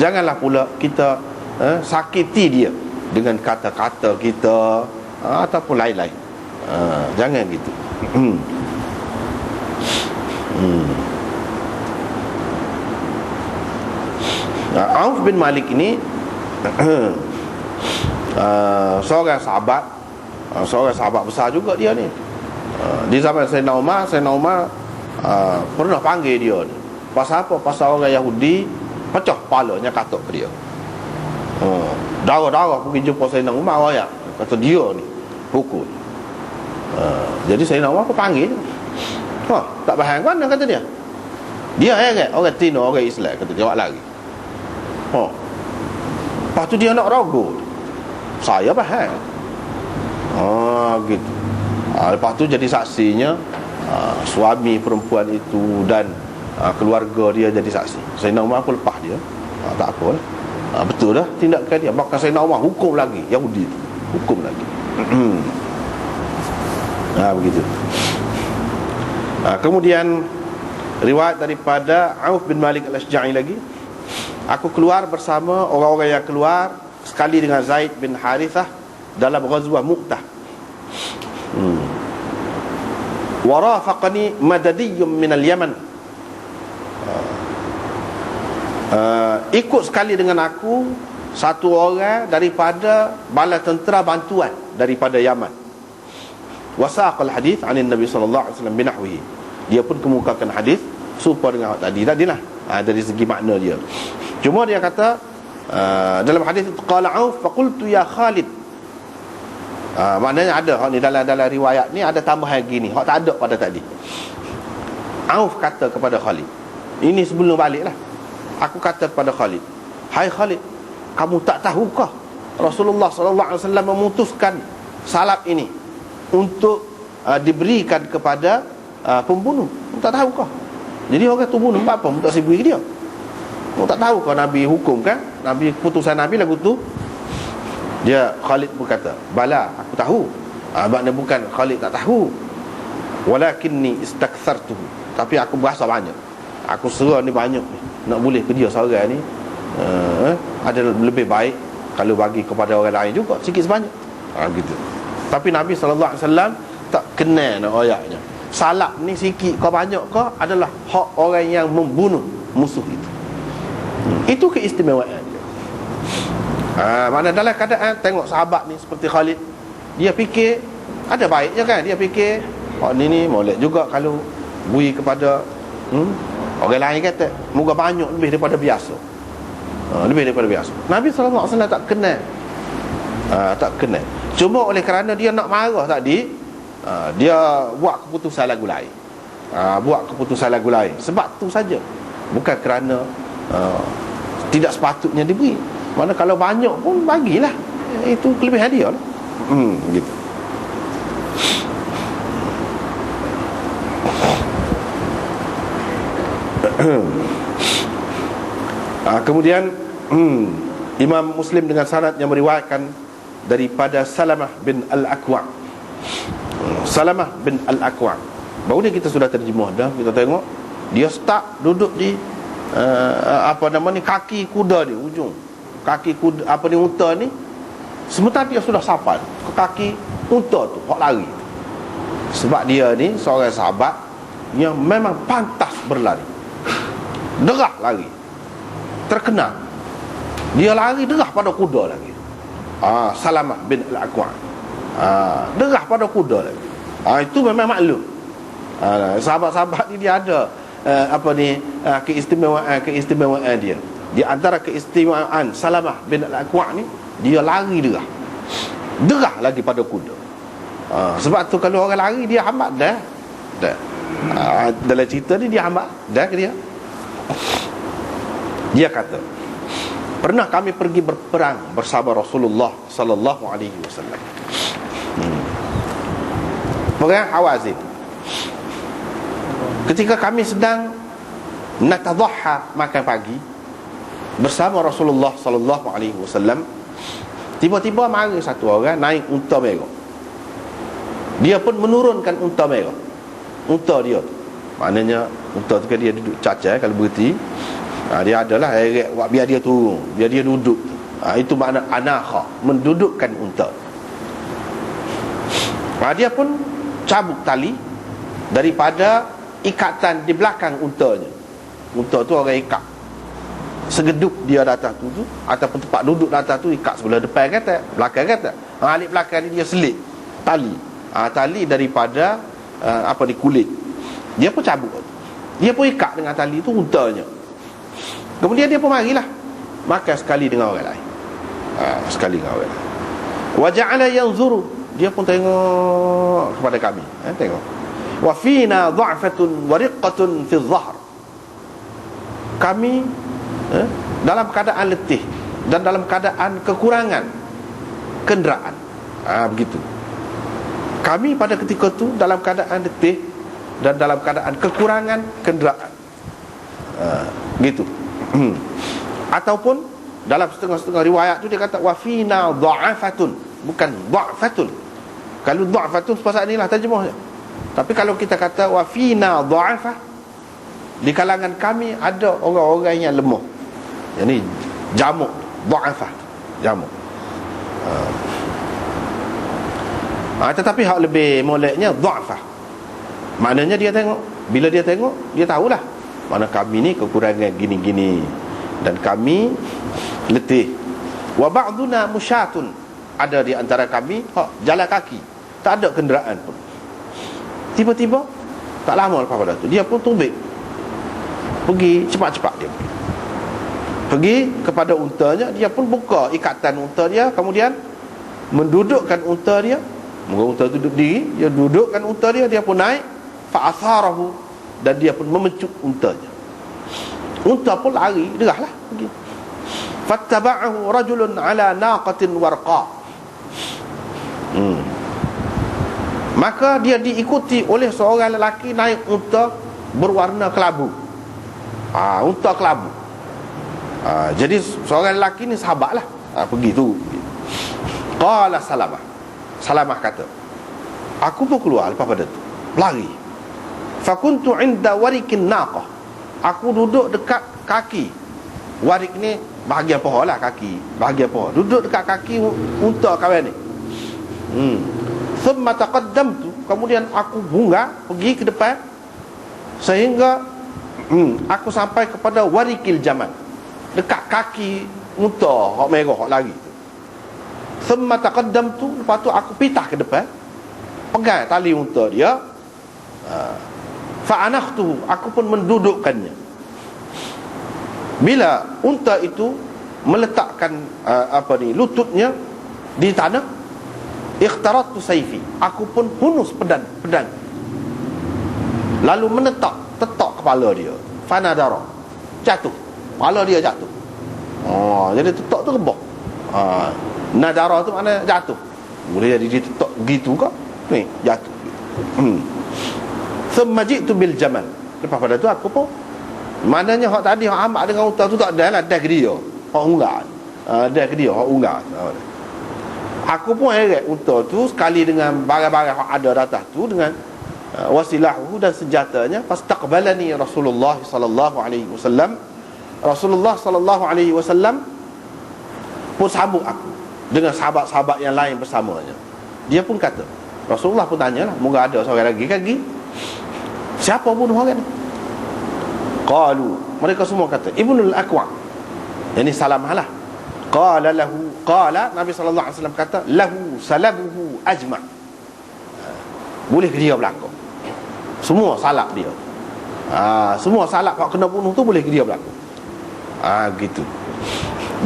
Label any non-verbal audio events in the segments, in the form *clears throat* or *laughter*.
Janganlah pula kita uh, sakiti dia dengan kata-kata kita uh, ataupun lain-lain. Uh, jangan gitu. Hmm. Hmm. Uh, Auf bin Malik ini uh, *clears throat* seorang sahabat uh, seorang sahabat besar juga dia ni. Uh, di zaman Sayyidina Umar, Sayyidina Umar uh, pernah panggil dia. Pasal apa? Pasal orang Yahudi pecah kepalanya katuk dia. Uh, darah-darah pergi jumpa Sayyidina Umar ayat. Kata dia ni hukum. Uh, jadi Sayyidina Umar apa panggil? Ha, tak faham kan kata dia. Dia heret orang Tino, orang Islam kata dia lari. Ha. Lepas tu dia nak ragu. Saya faham. Ha, gitu. Ha, lepas tu jadi saksinya ha, suami perempuan itu dan ha, keluarga dia jadi saksi. Sayyidina Umar pun lepas dia. Ha, tak apa lah. Ha, betul dah tindakan dia. Maka Sayyidina Umar hukum lagi Yahudi itu. Hukum lagi. ha, *clears throat* begitu. Ha, kemudian riwayat daripada Auf bin Malik al-Asja'i lagi. Aku keluar bersama orang-orang yang keluar sekali dengan Zaid bin Harithah dalam ghazwah Mu'tah. Hmm. Warafaqani min al-Yaman. Uh, ikut sekali dengan aku satu orang daripada bala tentera bantuan daripada Yaman. Wasaqal hadis anin nabi sallallahu alaihi wasallam binahwihi. Dia pun kemukakan hadis serupa dengan tadi tadi. Lah ha, dari segi makna dia. Cuma dia kata uh, dalam hadis itu qala auf faqultu ya khalid. Uh, maknanya ada. Ni dalam dalam riwayat ni ada tambahan gini. Hak tak ada pada tadi. Auf kata kepada khalid ini sebelum balik lah aku kata kepada khalid hai khalid kamu tak tahukah Rasulullah sallallahu alaihi wasallam memutuskan salap ini untuk uh, diberikan kepada uh, pembunuh? Tak tahu kau jadi orang tu bunuh apa? Pun tak sibuk dia. Kau tak tahu Nabi hukum kan? Nabi putusan Nabi lagu tu. Dia Khalid berkata bala aku tahu. Uh, maknanya bukan Khalid tak tahu. Walakinni istakthartuhu tapi aku berasa banyak. Aku serah ni banyak ni nak boleh ke dia seorang ni uh, ada lebih baik kalau bagi kepada orang lain juga sikit sebanyak ha, gitu tapi Nabi SAW tak kenal nak ayatnya. Salak ni sikit kau banyak kau adalah hak orang yang membunuh musuh itu. Hmm. Itu keistimewaan dia. Ha, mana dalam keadaan tengok sahabat ni seperti Khalid, dia fikir ada baiknya kan? Dia fikir oh ni ni molek juga kalau bui kepada hmm, orang lain kata moga banyak lebih daripada biasa. Ha, lebih daripada biasa. Nabi SAW tak kenal. Ha, tak kenal. Cuma oleh kerana dia nak marah tadi uh, Dia buat keputusan lagu lain uh, Buat keputusan lagu lain Sebab tu saja Bukan kerana uh, Tidak sepatutnya diberi Mana kalau banyak pun bagilah Itu kelebihan dia lah hmm, gitu. Uh, Kemudian hmm, Imam Muslim dengan syarat yang meriwayatkan daripada Salamah bin Al-Aqwa. Salamah bin Al-Aqwa. Baru ni kita sudah terjemah dah kita tengok. Dia start duduk di uh, apa nama ni kaki kuda ni ujung. Kaki kuda apa ni unta ni. Sementara dia sudah sampai ke kaki unta tu hok lari. Sebab dia ni seorang sahabat yang memang pantas berlari derah lari. Terkenal. Dia lari derah pada kuda lagi. Ah, Salamah bin Al-Aqwa. Ah, Derah pada kuda lagi. Ah, Itu memang maklum. Ah, Sahabat-sahabat ni dia ada uh, Apa ni uh, keistimewaan Keistimewaan dia. Di antara keistimewaan Salamah bin Al-Aqwa ni Dia lari derah. Derah lagi pada kuda. Ah, Sebab tu kalau orang lari dia hambat dah. Dah. Ah, Dalam cerita ni dia hambat Dah dia Dia kata Pernah kami pergi berperang bersama Rasulullah sallallahu alaihi wasallam. Hmm. Perang Hawazin. Ketika kami sedang natadhahha makan pagi bersama Rasulullah sallallahu alaihi wasallam, tiba-tiba mari satu orang naik unta merah. Dia pun menurunkan unta merah. Unta dia tu. Maknanya unta tu kan dia duduk cacar kalau berhenti. Ha, Dia adalah heret biar dia turun Biar dia duduk. Ha, Itu makna anakha Mendudukkan unta. Ha, Dia pun cabut tali Daripada ikatan di belakang untanya. Unta tu orang ikat. Segeduk dia di atas tu, tu Ataupun tempat duduk di atas tu Ikat sebelah depan kata Belakang kata. Ha, Alik belakang ni dia selit Tali. Ha, Tali daripada uh, Apa ni kulit. Dia pun cabut Dia pun ikat dengan tali tu untanya Kemudian dia pun marilah Makan sekali dengan orang lain. Ha, Sekali dengan orang lain. Waja'ala yanzuru. Dia pun tengok kepada kami. Ha, Tengok. Wa fina dha'fatun wariqatun fi dhahr Kami eh, dalam keadaan letih dan dalam keadaan kekurangan kenderaan. Ha, begitu. Kami pada ketika itu dalam keadaan letih dan dalam keadaan kekurangan kenderaan. Ha, gitu. Hmm. ataupun dalam setengah-setengah riwayat tu dia kata wafina dha'afatun. Bukan dha'fatun. Kalau dha'fatun pasal inilah terjemahnya tapi kalau kita kata wafina dha'afah di kalangan kami ada orang-orang yang lemah. Yang ni jamuk. Du'afah Jamuk. Uh. ha, Tetapi hak lebih moleknya Du'afah Maknanya dia tengok. Bila dia tengok Dia tahulah. Mana kami ni kekurangan gini-gini. Dan kami Letih. Wa ba'duna musyatun. Ada di antara kami hak Jalan kaki. Tak ada kenderaan pun. Tiba-tiba Tak lama lepas pada tu Dia pun tumbik. Pergi cepat-cepat dia. Pergi pergi kepada untanya dia pun buka ikatan unta dia kemudian mendudukkan unta dia. Moga unta tu duduk diri Dia dudukkan unta dia Dia pun naik Fa'atharahu Dan dia pun memencut untanya. Unta pun lari Derahlah pergi. Fattaba'ahu rajulun ala naqatin warqa. Hmm. Maka dia diikuti oleh seorang lelaki Naik unta berwarna kelabu. Ah, Unta kelabu. Ha, Jadi seorang lelaki ni sahabat lah. Ha, Pergi tu. Qala salamah. Salamah kata Aku pun keluar lepas pada tu. Lari Fakuntu inda warikin naqah. Aku duduk dekat kaki. Warik ni bahagian pohon lah kaki. Bahagian pohon. Duduk dekat kaki unta kawan ni. Hmm. Thumma taqaddam tu Kemudian aku bunga Pergi ke depan. Sehingga hmm, Aku sampai kepada warikil zaman. Dekat kaki unta hak merah hak lari semua taqaddam tu lepas tu aku pitah ke depan. Pegang tali unta dia. Ha. Fa anakhtu aku pun mendudukkannya. Bila unta itu meletakkan uh, apa ni lututnya di tanah ikhtaratu sayfi. Aku pun hunus pedang pedang lalu menetak tetak kepala dia. Fanadara. Jatuh. Kepala dia jatuh. Oh, Jadi tetok tu rebah ha. Nadara tu mana jatuh. Boleh jadi dia tetok gitu ke Ni jatuh. Hmm. Semajik tu bil jaman Lepas pada tu aku pun Maknanya hak tadi hak amat dengan utah tu tak ada lah. Dah ke dia? Hak unggar ha, Dah ke dia? Hak unggar Aku pun heret unta tu Sekali dengan barang-barang yang ada datang tu Dengan uh, wasilahu dan senjatanya. Fastaqbalani Rasulullah sallallahu alaihi wasallam. Rasulullah sallallahu alaihi wasallam pun sambut aku dengan sahabat-sahabat yang lain bersamanya. Dia pun kata, Rasulullah pun tanyalah, moga ada seorang lagi lagi. Siapa bunuh orang ni? Qalu, mereka semua kata, Ibnul Aqwa. Ini salamah lah. Qala lahu, qala Nabi wasallam kata, lahu salabuhu ajma'. Boleh dia berlaku? Semua salak dia. Ha, semua salak kalau kena bunuh tu boleh dia berlaku. Ah gitu.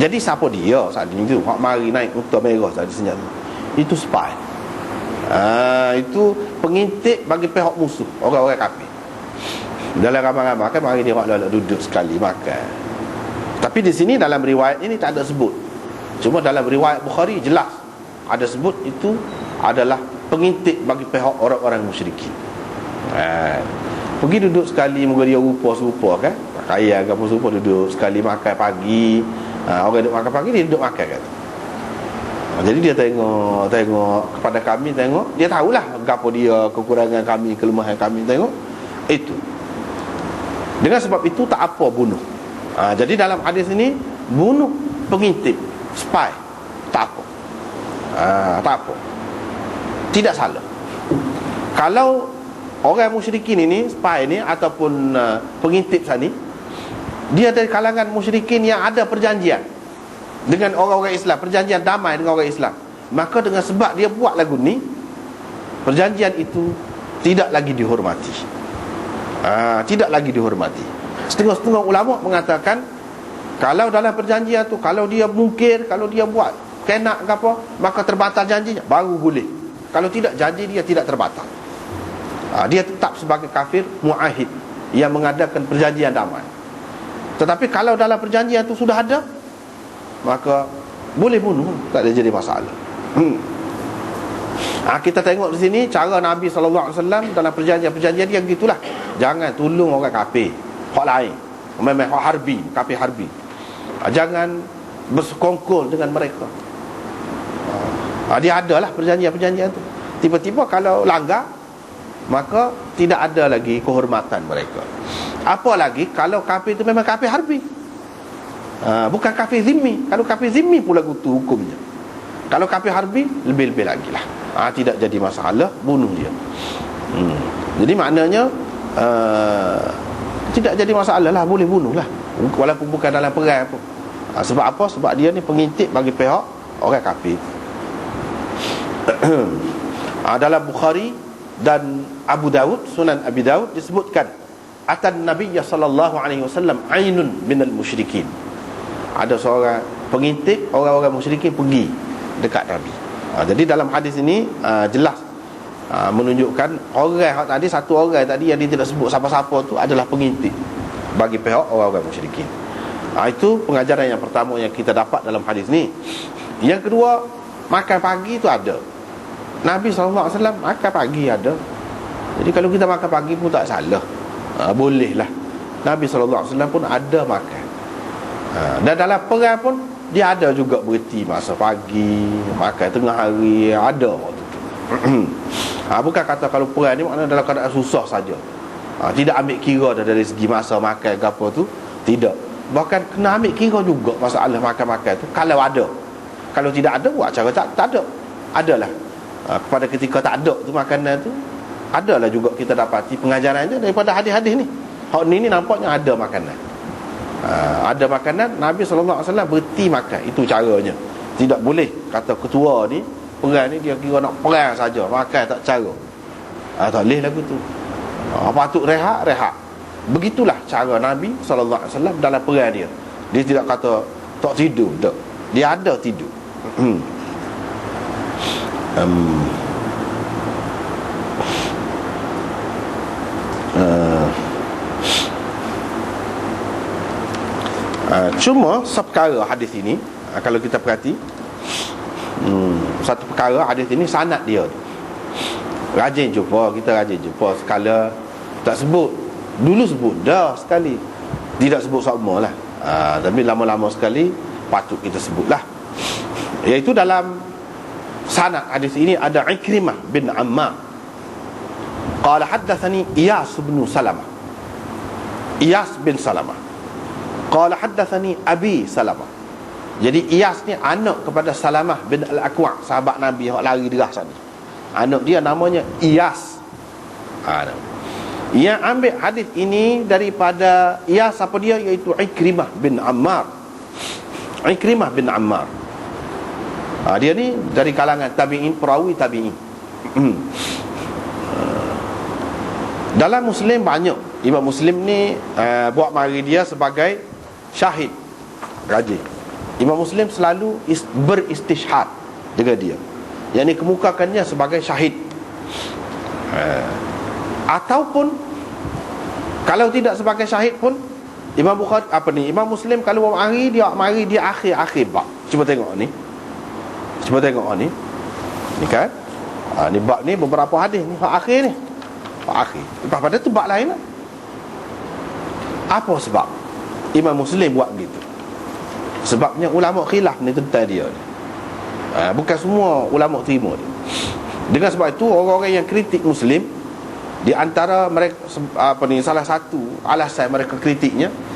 Jadi siapa dia saat ini tu? Hak mari naik unta merah tadi senjata. Itu spy. Ah itu pengintip bagi pihak musuh, orang-orang kafir. Dalam ramai-ramai kan mari dia nak duduk sekali makan. Tapi di sini dalam riwayat ini tak ada sebut. Cuma dalam riwayat Bukhari jelas ada sebut itu adalah pengintip bagi pihak orang-orang musyrikin. Ah. Pergi duduk sekali Moga dia rupa serupa kan Kaya apa serupa duduk Sekali makan pagi ha, Orang duduk makan pagi Dia duduk makan kan ha, Jadi dia tengok Tengok kepada kami Tengok. Dia tahulah Apa dia Kekurangan kami Kelemahan kami Tengok. Itu. Dengan sebab itu Tak apa bunuh. Ha, Jadi dalam hadis ini Bunuh pengintip Spy Tak apa. Ha, Tak apa. Tidak salah. Kalau Orang musyrikin ini Spy ini Ataupun uh, pengintip sana Dia dari kalangan musyrikin Yang ada perjanjian Dengan orang-orang Islam Perjanjian damai dengan orang Islam. Maka dengan sebab dia buat lagu ni Perjanjian itu Tidak lagi dihormati. Ha, Tidak lagi dihormati. Setengah-setengah ulama mengatakan Kalau dalam perjanjian tu Kalau dia mungkir Kalau dia buat Kenak ke apa Maka terbatal janjinya Baru boleh. Kalau tidak janji dia tidak terbatal. Ha, Dia tetap sebagai kafir Mu'ahid Yang mengadakan perjanjian damai. Tetapi kalau dalam perjanjian itu sudah ada Maka Boleh bunuh Tak ada jadi masalah. Hmm. ha, Kita tengok di sini Cara Nabi SAW Dalam perjanjian-perjanjian dia gitulah Jangan tolong orang kafir hak lain. Memang hak harbi kafir harbi. Ha, jangan bersekongkol dengan mereka. Ha, dia adalah perjanjian-perjanjian tu. Tiba-tiba kalau langgar maka tidak ada lagi kehormatan mereka. Apa lagi? Kalau kafir itu memang kafir harbi ha, bukan kafir zimmi. Kalau kafir zimmi pula itu hukumnya. Kalau kafir harbi lebih-lebih lagi lah. Ha, tidak jadi masalah bunuh dia. Hmm. jadi maknanya uh, tidak jadi masalah lah boleh bunuh lah. Walaupun bukan dalam perang pun ha, sebab apa? Sebab dia ni pengintip bagi pihak orang kafir. Ha, *clears throat* dalam Bukhari dan Abu Dawud Sunan Abi Dawud disebutkan atan Nabi sallallahu alaihi wasallam ainun minal musyrikin ada seorang pengintip orang-orang musyrikin pergi dekat Nabi ha, jadi dalam hadis ini uh, jelas ha, menunjukkan orang tadi satu orang tadi yang dia tidak sebut siapa-siapa tu adalah pengintip bagi pihak orang-orang musyrikin. Ha, itu pengajaran yang pertama yang kita dapat dalam hadis ni. Yang kedua, makan pagi tu ada. Nabi SAW makan pagi ada. Jadi kalau kita makan pagi pun tak salah. Ha, boleh lah. Nabi SAW pun ada makan. Ha, dan dalam perang pun dia ada juga berhenti masa pagi, makan tengah hari, ada waktu tu. *clears throat* ha, Bukan kata kalau perang ni maknanya dalam keadaan susah saja. ha, Tidak ambil kira dah dari segi masa makan ke apa tu Tidak. Bahkan kena ambil kira juga masalah makan-makan tu Kalau ada. Kalau tidak ada buat cara tak, tak ada. Adalah. Ha, Pada ketika tak ada tu makanan tu Adalah juga kita dapati pengajarannya daripada hadis-hadis ni. Hak ni ni nampaknya ada makanan ha, Ada makanan Nabi SAW berhenti makan. Itu caranya. Tidak boleh. Kata ketua ni perang ni dia kira nak perang saja. Makan tak cara. Ah, tak boleh lagu tu. Ah, patut rehat rehat. Begitulah cara Nabi SAW dalam perang dia. Dia tidak kata tak tidur. Tak. Dia ada tidur. Um, cuma seperkara hadis ini uh, kalau kita perhati hmm, satu perkara hadis ini sanad dia. Rajin jumpa kita rajin jumpa sekala tak sebut dulu sebut dah sekali. Tidak sebut sama lah. Ha, tapi lama-lama sekali patut kita sebut lah iaitu dalam sanad hadis ini ada Ikrimah bin Ammar. Qala haddathani Iyas bin Salamah. Iyas bin Salamah qala haddathani Abi Salamah jadi Iyas ni anak kepada Salamah bin Al-Aqwa, sahabat Nabi yang lari derah sana. Anak dia namanya Iyas. Ha, yang ambil hadis ini daripada Iyas apa dia iaitu Ikrimah bin Ammar. Ikrimah bin Ammar. Ha, dia ni dari kalangan tabi'in, perawi tabi'in. Hmm. Dalam Muslim banyak Imam Muslim ni uh, buat mari dia sebagai syahid. Rajin. Imam Muslim selalu beristishhad dengan dia. Yang dikemukakannya sebagai syahid. Uh, ataupun kalau tidak sebagai syahid pun Imam Bukhari apa ni Imam Muslim kalau mari dia mari dia akhir-akhir bab. Cuba tengok ni. Cuba tengok ni. Ni kan? Ha, ni bab ni beberapa hadis ni. Hak akhir ni. Hak akhir. Lepas pada tu bab lain lah. Apa sebab Imam Muslim buat gitu Sebabnya ulama khilaf ni tentang dia ni. Ha, bukan semua ulama terima dia. Dengan sebab itu orang-orang yang kritik Muslim di antara mereka apa ni salah satu alasan mereka kritiknya